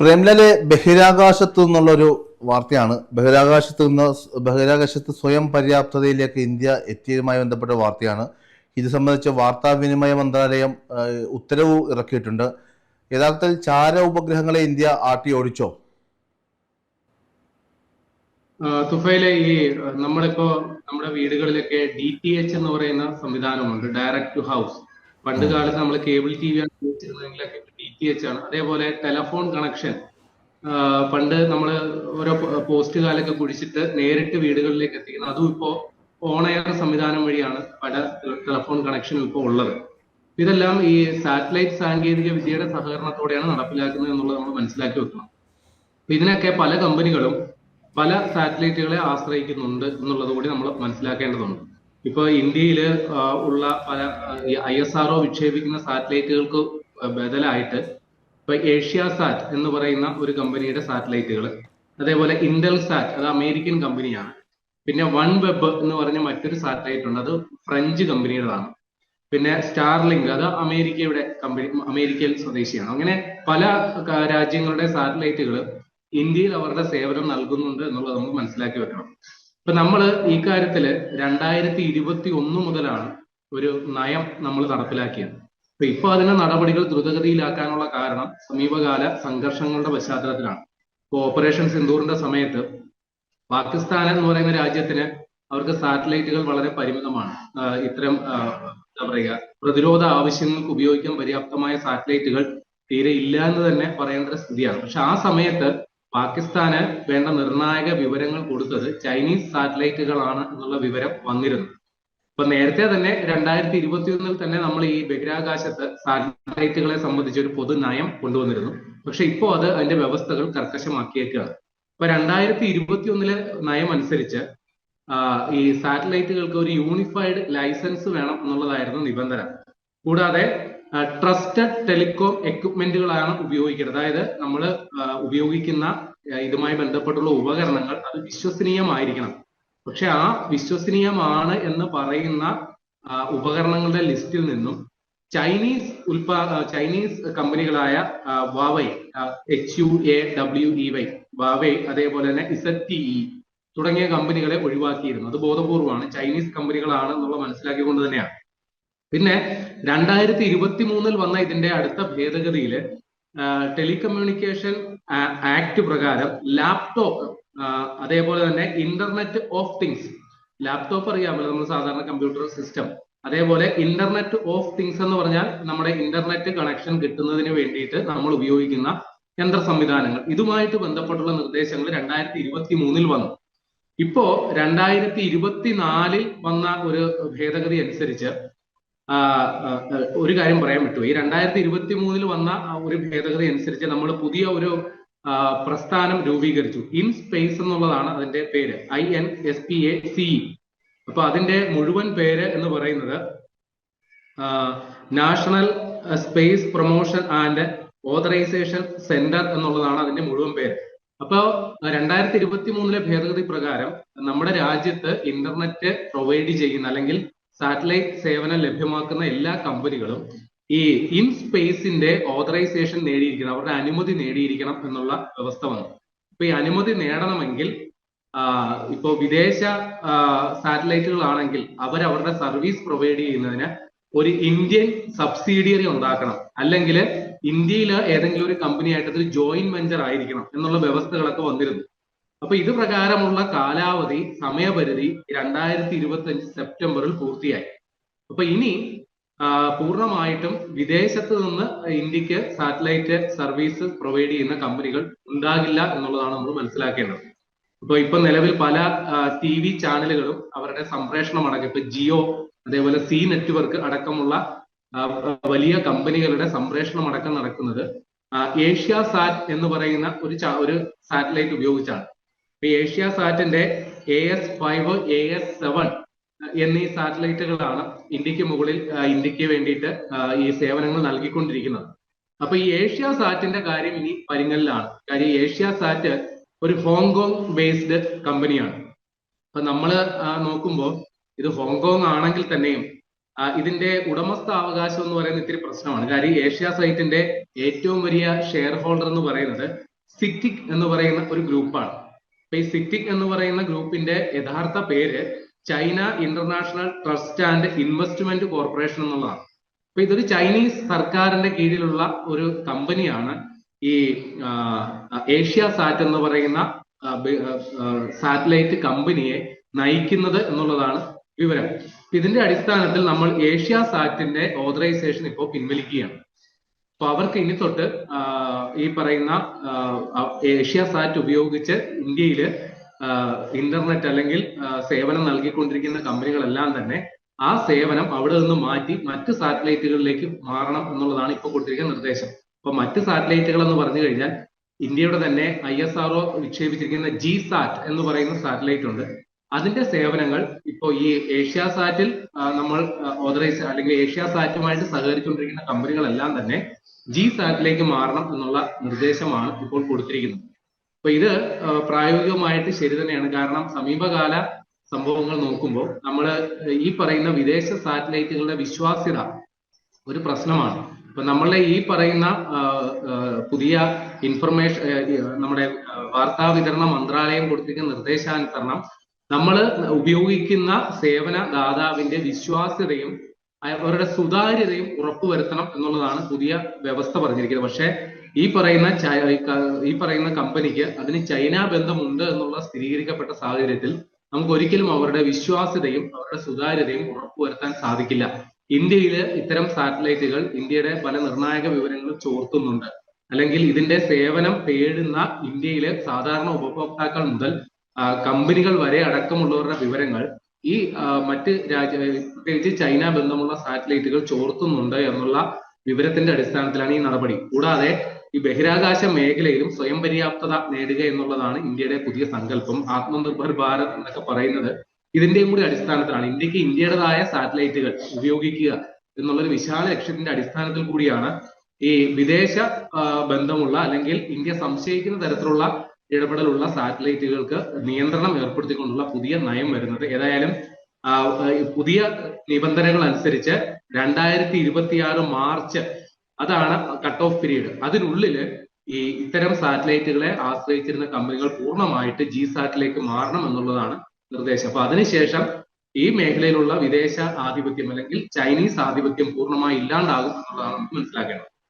പ്രേംലലെ ബഹിരാകാശത്തു നിന്നുള്ളൊരു വാർത്തയാണ്. ബഹിരാകാശത്ത് നിന്ന് ബഹിരാകാശത്ത് സ്വയം പര്യാപ്തതയിലേക്ക് ഇന്ത്യ എത്തിയതുമായി ബന്ധപ്പെട്ട വാർത്തയാണ്. ഇത് സംബന്ധിച്ച് വാർത്താവിനിമയ മന്ത്രാലയം ഉത്തരവ് ഇറക്കിയിട്ടുണ്ട്. യഥാർത്ഥത്തിൽ ചാര ഉപഗ്രഹങ്ങളെ ഇന്ത്യ ആട്ടി ഓടിച്ചോ? തുഫയിലെ ഈ നമ്മളിപ്പോ നമ്മുടെ വീടുകളിലൊക്കെ ഡി ടി എച്ച് എന്ന് പറയുന്ന സംവിധാനമുണ്ട്. Direct to house. പണ്ട് കാലത്ത് നമ്മൾ കേബിൾ ടി വി ആണ് ഉപയോഗിച്ചിരുന്നതെങ്കിലൊക്കെ ടി എച്ച് ആണ് അതേപോലെ ടെലഫോൺ കണക്ഷൻ പണ്ട് നമ്മൾ ഓരോ പോസ്റ്റ് കാലൊക്കെ കുടിച്ചിട്ട് നേരിട്ട് വീടുകളിലേക്ക് എത്തിക്കുന്നത് അതും ഇപ്പോൾ ഓണയർ സംവിധാനം വഴിയാണ് പല ടെലഫോൺ കണക്ഷനും ഇപ്പോൾ ഉള്ളത്. ഇതെല്ലാം ഈ സാറ്റലൈറ്റ് സാങ്കേതിക വിദ്യയുടെ സഹകരണത്തോടെയാണ് നടപ്പിലാക്കുന്നത് എന്നുള്ളത് നമ്മൾ മനസ്സിലാക്കി വെക്കണം. ഇതിനൊക്കെ പല കമ്പനികളും പല സാറ്റലൈറ്റുകളെ ആശ്രയിക്കുന്നുണ്ട് എന്നുള്ളത് കൂടി നമ്മൾ മനസ്സിലാക്കേണ്ടതുണ്ട്. ഇപ്പൊ ഇന്ത്യയിൽ ഉള്ള പല ഐ എസ് ആർഒ വിക്ഷേപിക്കുന്ന സാറ്റലൈറ്റുകൾക്ക് ബദലായിട്ട് ഇപ്പൊ ഏഷ്യാസാറ്റ് എന്ന് പറയുന്ന ഒരു കമ്പനിയുടെ സാറ്റലൈറ്റുകൾ അതേപോലെ ഇന്റൽസാറ്റ് അത് അമേരിക്കൻ കമ്പനിയാണ്. പിന്നെ വൺ വെബ് എന്ന് പറഞ്ഞ മറ്റൊരു സാറ്റലൈറ്റ് ഉണ്ട് അത് ഫ്രഞ്ച് കമ്പനിയുടേതാണ്. പിന്നെ സ്റ്റാർലിങ്ക് അത് അമേരിക്കയുടെ കമ്പനി അമേരിക്കയിൽ സ്വദേശിയാണ്. അങ്ങനെ പല രാജ്യങ്ങളുടെ സാറ്റലൈറ്റുകൾ ഇന്ത്യയിൽ അവരുടെ സേവനം നൽകുന്നുണ്ട് എന്നുള്ളത് നമുക്ക് മനസ്സിലാക്കി വെക്കണം. ഇപ്പൊ നമ്മൾ ഈ കാര്യത്തിൽ രണ്ടായിരത്തി ഇരുപത്തി ഒന്ന് മുതലാണ് ഒരു നയം നമ്മൾ നടപ്പിലാക്കിയത്. അപ്പൊ ഇപ്പൊ അതിന്റെ നടപടികൾ ദ്രുതഗതിയിലാക്കാനുള്ള കാരണം സമീപകാല സംഘർഷങ്ങളുടെ പശ്ചാത്തലത്തിലാണ്. ഇപ്പൊ ഓപ്പറേഷൻ സിന്ദൂറിന്റെ സമയത്ത് പാകിസ്ഥാൻ എന്ന് പറയുന്ന രാജ്യത്തിന് അവർക്ക് സാറ്റലൈറ്റുകൾ വളരെ പരിമിതമാണ്. ഇത്തരം എന്താ പറയുക പ്രതിരോധ ആവശ്യങ്ങൾക്ക് ഉപയോഗിക്കാൻ പര്യാപ്തമായ സാറ്റലൈറ്റുകൾ തീരെ ഇല്ല എന്ന് തന്നെ പറയേണ്ട സ്ഥിതിയാണ്. പക്ഷെ ആ സമയത്ത് പാകിസ്ഥാന് വേണ്ട നിർണായക വിവരങ്ങൾ കൊടുത്തത് ചൈനീസ് സാറ്റലൈറ്റുകളാണ് എന്നുള്ള വിവരം വന്നിരുന്നു. ഇപ്പൊ നേരത്തെ തന്നെ രണ്ടായിരത്തി ഇരുപത്തിയൊന്നിൽ തന്നെ നമ്മൾ ഈ ബഹിരാകാശത്ത് സാറ്റലൈറ്റുകളെ സംബന്ധിച്ച് ഒരു പൊതു നയം കൊണ്ടുവന്നിരുന്നു. പക്ഷെ ഇപ്പോൾ അത് അതിന്റെ വ്യവസ്ഥകൾ കർക്കശമാക്കിയേക്കാണ്. ഇപ്പൊ രണ്ടായിരത്തി ഇരുപത്തിയൊന്നിലെ നയം അനുസരിച്ച് ഈ സാറ്റലൈറ്റുകൾക്ക് ഒരു യൂണിഫൈഡ് ലൈസൻസ് വേണം എന്നുള്ളതായിരുന്നു നിബന്ധന. കൂടാതെ ട്രസ്റ്റഡ് ടെലികോം എക്യുപ്മെന്റുകളാണ് ഉപയോഗിക്കുന്നത്. അതായത് നമ്മൾ ഉപയോഗിക്കുന്ന ഇതുമായി ബന്ധപ്പെട്ടുള്ള ഉപകരണങ്ങൾ അത് വിശ്വസനീയമായിരിക്കണം. പക്ഷെ ആ വിശ്വസനീയമാണ് എന്ന് പറയുന്ന ഉപകരണങ്ങളുടെ ലിസ്റ്റിൽ നിന്നും ചൈനീസ് ഉൽപാ Chinese കമ്പനികളായ Huawei H U A W E Y Huawei അതേപോലെ തന്നെ ഇസഡ് ടി ഇ തുടങ്ങിയ കമ്പനികളെ ഒഴിവാക്കിയിരുന്നു. അത് ബോധപൂർവമാണ്. ചൈനീസ് കമ്പനികളാണ് എന്നുള്ളത് മനസ്സിലാക്കിക്കൊണ്ട് തന്നെയാണ്. പിന്നെ രണ്ടായിരത്തി ഇരുപത്തി മൂന്നിൽ വന്ന ഇതിന്റെ അടുത്ത ഭേദഗതിയിൽ ടെലികമ്മ്യൂണിക്കേഷൻ ആക്ട് പ്രകാരം ലാപ്ടോപ്പ് അതേപോലെ തന്നെ ഇന്റർനെറ്റ് ഓഫ് തിങ്സ് ലാപ്ടോപ്പ് അറിയാമല്ലോ നമ്മൾ സാധാരണ കമ്പ്യൂട്ടർ സിസ്റ്റം അതേപോലെ ഇന്റർനെറ്റ് ഓഫ് തിങ്സ് എന്ന് പറഞ്ഞാൽ നമ്മുടെ ഇന്റർനെറ്റ് കണക്ഷൻ കിട്ടുന്നതിന് വേണ്ടിയിട്ട് നമ്മൾ ഉപയോഗിക്കുന്ന യന്ത്ര സംവിധാനങ്ങൾ. ഇതുമായിട്ട് ബന്ധപ്പെട്ടുള്ള നിർദ്ദേശങ്ങൾ രണ്ടായിരത്തി ഇരുപത്തി മൂന്നിൽ വന്നു. ഇപ്പോ രണ്ടായിരത്തി ഇരുപത്തിനാലിൽ വന്ന ഒരു ഭേദഗതി അനുസരിച്ച് ഒരു കാര്യം പറയാൻ പറ്റുമോ? ഈ രണ്ടായിരത്തി ഇരുപത്തി മൂന്നിൽ വന്ന ഒരു ഭേദഗതി അനുസരിച്ച് നമ്മൾ പുതിയ ഒരു പ്രസ്ഥാനം രൂപീകരിച്ചു. ഇൻ സ്പേസ് എന്നുള്ളതാണ് അതിന്റെ പേര്. I N S P A C. അപ്പൊ അതിന്റെ മുഴുവൻ പേര് എന്ന് പറയുന്നത് national space promotion and authorisation centre എന്നുള്ളതാണ് അതിന്റെ മുഴുവൻ പേര്. അപ്പോ രണ്ടായിരത്തി ഇരുപത്തി മൂന്നിലെ ഭേദഗതി പ്രകാരം നമ്മുടെ രാജ്യത്ത് ഇന്റർനെറ്റ് പ്രൊവൈഡ് ചെയ്യുന്ന അല്ലെങ്കിൽ സാറ്റലൈറ്റ് സേവനം ലഭ്യമാക്കുന്ന എല്ലാ കമ്പനികളും ഈ ഇൻ സ്പേസിന്റെ ഓതറൈസേഷൻ നേടിയിരിക്കണം അവരുടെ അനുമതി നേടിയിരിക്കണം എന്നുള്ള വ്യവസ്ഥ വന്നു. അപ്പൊ ഈ അനുമതി നേടണമെങ്കിൽ ഇപ്പോ വിദേശ സാറ്റലൈറ്റുകളാണെങ്കിൽ അവർ അവരുടെ സർവീസ് പ്രൊവൈഡ് ചെയ്യുന്നതിന് ഒരു ഇന്ത്യൻ സബ്സിഡിയറി ഉണ്ടാക്കണം. അല്ലെങ്കിൽ ഇന്ത്യയിൽ ഏതെങ്കിലും ഒരു കമ്പനിയായിട്ട് അതൊരു ജോയിന്റ് വെഞ്ചർ ആയിരിക്കണം എന്നുള്ള വ്യവസ്ഥകളൊക്കെ വന്നിരുന്നു. അപ്പൊ ഇത് പ്രകാരമുള്ള കാലാവധി സമയപരിധി രണ്ടായിരത്തി ഇരുപത്തി അഞ്ച് സെപ്റ്റംബറിൽ പൂർത്തിയായി. അപ്പൊ ഇനി പൂർണമായിട്ടും വിദേശത്ത് നിന്ന് ഇന്ത്യയ്ക്ക് സാറ്റലൈറ്റ് സർവീസ് പ്രൊവൈഡ് ചെയ്യുന്ന കമ്പനികൾ ഉണ്ടാകില്ല എന്നുള്ളതാണ് നമ്മൾ മനസ്സിലാക്കേണ്ടത്. ഇപ്പൊ ഇപ്പൊ നിലവിൽ പല ടി വി ചാനലുകളും അവരുടെ സംപ്രേഷണം അടക്കം ഇപ്പൊ ജിയോ അതേപോലെ സി നെറ്റ്വർക്ക് അടക്കമുള്ള വലിയ കമ്പനികളുടെ സംപ്രേഷണം അടക്കം നടക്കുന്നത് ഏഷ്യ സാറ്റ് എന്ന് പറയുന്ന ഒരു ഒരു സാറ്റലൈറ്റ് ഉപയോഗിച്ചാണ്. ഇപ്പൊ Asia സാറ്റിന്റെ A S five A S seven എന്നീ സാറ്റലൈറ്റുകളാണ് ഇന്ത്യയ്ക്ക് മുകളിൽ ഇന്ത്യയ്ക്ക് വേണ്ടിയിട്ട് ഈ സേവനങ്ങൾ നൽകിക്കൊണ്ടിരിക്കുന്നത്. അപ്പൊ ഈ ഏഷ്യ സാറ്റിന്റെ കാര്യം ഇനി പരിങ്ങലിലാണ് കാര്യം ഏഷ്യ സാറ്റ് ഒരു ഹോങ്കോങ് ബേസ്ഡ് കമ്പനിയാണ്. അപ്പൊ നമ്മൾ നോക്കുമ്പോൾ ഇത് ഹോങ്കോങ് ആണെങ്കിൽ തന്നെയും ഇതിന്റെ ഉടമസ്ഥാവകാശം എന്ന് പറയുന്നത് ഇത്തിരി പ്രശ്നമാണ്. കാര്യം ഏഷ്യ സൈറ്റിന്റെ ഏറ്റവും വലിയ ഷെയർ ഹോൾഡർ എന്ന് പറയുന്നത് സിറ്റിക് എന്ന് പറയുന്ന ഒരു ഗ്രൂപ്പാണ്. അപ്പൊ ഈ സിറ്റിക് എന്ന് പറയുന്ന ഗ്രൂപ്പിന്റെ യഥാർത്ഥ പേര് China international trust and investment corporation എന്നുള്ളതാണ്. അപ്പൊ ഇതൊരു ചൈനീസ് സർക്കാരിന്റെ കീഴിലുള്ള ഒരു കമ്പനിയാണ് ഈ ഏഷ്യ സാറ്റ് എന്ന് പറയുന്ന സാറ്റലൈറ്റ് കമ്പനിയെ നയിക്കുന്നത് എന്നുള്ളതാണ് വിവരം. ഇതിന്റെ അടിസ്ഥാനത്തിൽ നമ്മൾ ഏഷ്യ സാറ്റിന്റെ ഓതറൈസേഷൻ ഇപ്പോൾ പിൻവലിക്കുകയാണ്. അപ്പൊ അവർക്ക് ഇനി തൊട്ട് ഈ പറയുന്ന ഏഷ്യ സാറ്റ് ഉപയോഗിച്ച് ഇന്ത്യയിൽ ഇന്റർനെറ്റ് അല്ലെങ്കിൽ സേവനം നൽകിക്കൊണ്ടിരിക്കുന്ന കമ്പനികളെല്ലാം തന്നെ ആ സേവനം അവിടെ നിന്ന് മാറ്റി മറ്റ് സാറ്റലൈറ്റുകളിലേക്ക് മാറണം എന്നുള്ളതാണ് ഇപ്പോൾ കൊടുത്തിരിക്കുന്ന നിർദ്ദേശം. അപ്പൊ മറ്റ് സാറ്റലൈറ്റുകൾ എന്ന് പറഞ്ഞു കഴിഞ്ഞാൽ ഇന്ത്യയുടെ തന്നെ ഐ എസ് ആർഒ വിക്ഷേപിച്ചിരിക്കുന്ന ജി സാറ്റ് എന്ന് പറയുന്ന സാറ്റലൈറ്റ് ഉണ്ട്. അതിന്റെ സേവനങ്ങൾ ഇപ്പോൾ ഈ ഏഷ്യ സാറ്റിൽ നമ്മൾ ഓതറൈസ് അല്ലെങ്കിൽ ഏഷ്യ സാറ്റുമായിട്ട് സഹകരിച്ചുകൊണ്ടിരിക്കുന്ന കമ്പനികളെല്ലാം തന്നെ ജി സാറ്റിലേക്ക് മാറണം എന്നുള്ള നിർദ്ദേശമാണ് ഇപ്പോൾ കൊടുത്തിരിക്കുന്നത്. അപ്പൊ ഇത് പ്രായോഗികമായിട്ട് ശരി തന്നെയാണ്. കാരണം സമീപകാല സംഭവങ്ങൾ നോക്കുമ്പോൾ നമ്മൾ ഈ പറയുന്ന വിദേശ സാറ്റലൈറ്റുകളുടെ വിശ്വാസ്യത ഒരു പ്രശ്നമാണ്. ഇപ്പൊ നമ്മളുടെ ഈ പറയുന്ന പുതിയ ഇൻഫർമേഷൻ നമ്മുടെ വാർത്താ വിതരണ മന്ത്രാലയം കൊടുത്തിരിക്കുന്ന നിർദ്ദേശാനുസരണം നമ്മൾ ഉപയോഗിക്കുന്ന സേവന ദാതാവിന്റെ വിശ്വാസ്യതയും അവരുടെ സുതാര്യതയും ഉറപ്പുവരുത്തണം എന്നുള്ളതാണ് പുതിയ വ്യവസ്ഥ പറഞ്ഞിരിക്കുന്നത്. പക്ഷേ ഈ പറയുന്ന ഈ പറയുന്ന കമ്പനിക്ക് അതിന് ചൈന ബന്ധമുണ്ട് എന്നുള്ള സ്ഥിരീകരിക്കപ്പെട്ട സാഹചര്യത്തിൽ നമുക്ക് ഒരിക്കലും അവരുടെ വിശ്വാസ്യതയും അവരുടെ സുതാര്യതയും ഉറപ്പുവരുത്താൻ സാധിക്കില്ല. ഇന്ത്യയിൽ ഇത്തരം സാറ്റലൈറ്റുകൾ ഇന്ത്യയുടെ പല നിർണായക വിവരങ്ങളും ചോർത്തുന്നുണ്ട്. അല്ലെങ്കിൽ ഇതിന്റെ സേവനം തേടുന്ന ഇന്ത്യയിലെ സാധാരണ ഉപഭോക്താക്കൾ മുതൽ കമ്പനികൾ വരെ അടക്കമുള്ളവരുടെ വിവരങ്ങൾ ഈ മറ്റ് രാജ്യ പ്രത്യേകിച്ച് ചൈന ബന്ധമുള്ള സാറ്റലൈറ്റുകൾ ചോർത്തുന്നുണ്ട് എന്നുള്ള വിവരത്തിന്റെ അടിസ്ഥാനത്തിലാണ് ഈ നടപടി. കൂടാതെ ഈ ബഹിരാകാശ മേഖലയിലും സ്വയം പര്യാപ്തത നേടുക എന്നുള്ളതാണ് ഇന്ത്യയുടെ പുതിയ സങ്കല്പം ആത്മനിർഭർ ഭാരത് എന്നൊക്കെ പറയുന്നത്. ഇതിന്റെയും കൂടി അടിസ്ഥാനത്തിലാണ് ഇന്ത്യയ്ക്ക് ഇന്ത്യയുടേതായ സാറ്റലൈറ്റുകൾ ഉപയോഗിക്കുക എന്നുള്ളൊരു വിശാല ലക്ഷ്യത്തിന്റെ അടിസ്ഥാനത്തിൽ കൂടിയാണ് ഈ വിദേശ ബന്ധമുള്ള അല്ലെങ്കിൽ ഇന്ത്യ സംശയിക്കുന്ന തരത്തിലുള്ള ഇടപെടലുള്ള സാറ്റലൈറ്റുകൾക്ക് നിയന്ത്രണം ഏർപ്പെടുത്തിക്കൊണ്ടുള്ള പുതിയ നയം വരുന്നത്. ഏതായാലും പുതിയ നിബന്ധനകൾ അനുസരിച്ച് രണ്ടായിരത്തി ഇരുപത്തിയാറ് മാർച്ച് അതാണ് കട്ട് ഓഫ് പീരീഡ് അതിനുള്ളിൽ ഈ ഇത്തരം സാറ്റലൈറ്റുകളെ ആശ്രയിച്ചിരുന്ന കമ്പനികൾ പൂർണമായിട്ട് ജി സാറ്റിലേക്ക് മാറണം എന്നുള്ളതാണ് നിർദ്ദേശം. അപ്പൊ അതിനുശേഷം ഈ മേഖലയിലുള്ള വിദേശ ആധിപത്യം അല്ലെങ്കിൽ ചൈനീസ് ആധിപത്യം പൂർണമായി ഇല്ലാണ്ടാകും എന്നുള്ളതാണ് മനസ്സിലാക്കേണ്ടത്.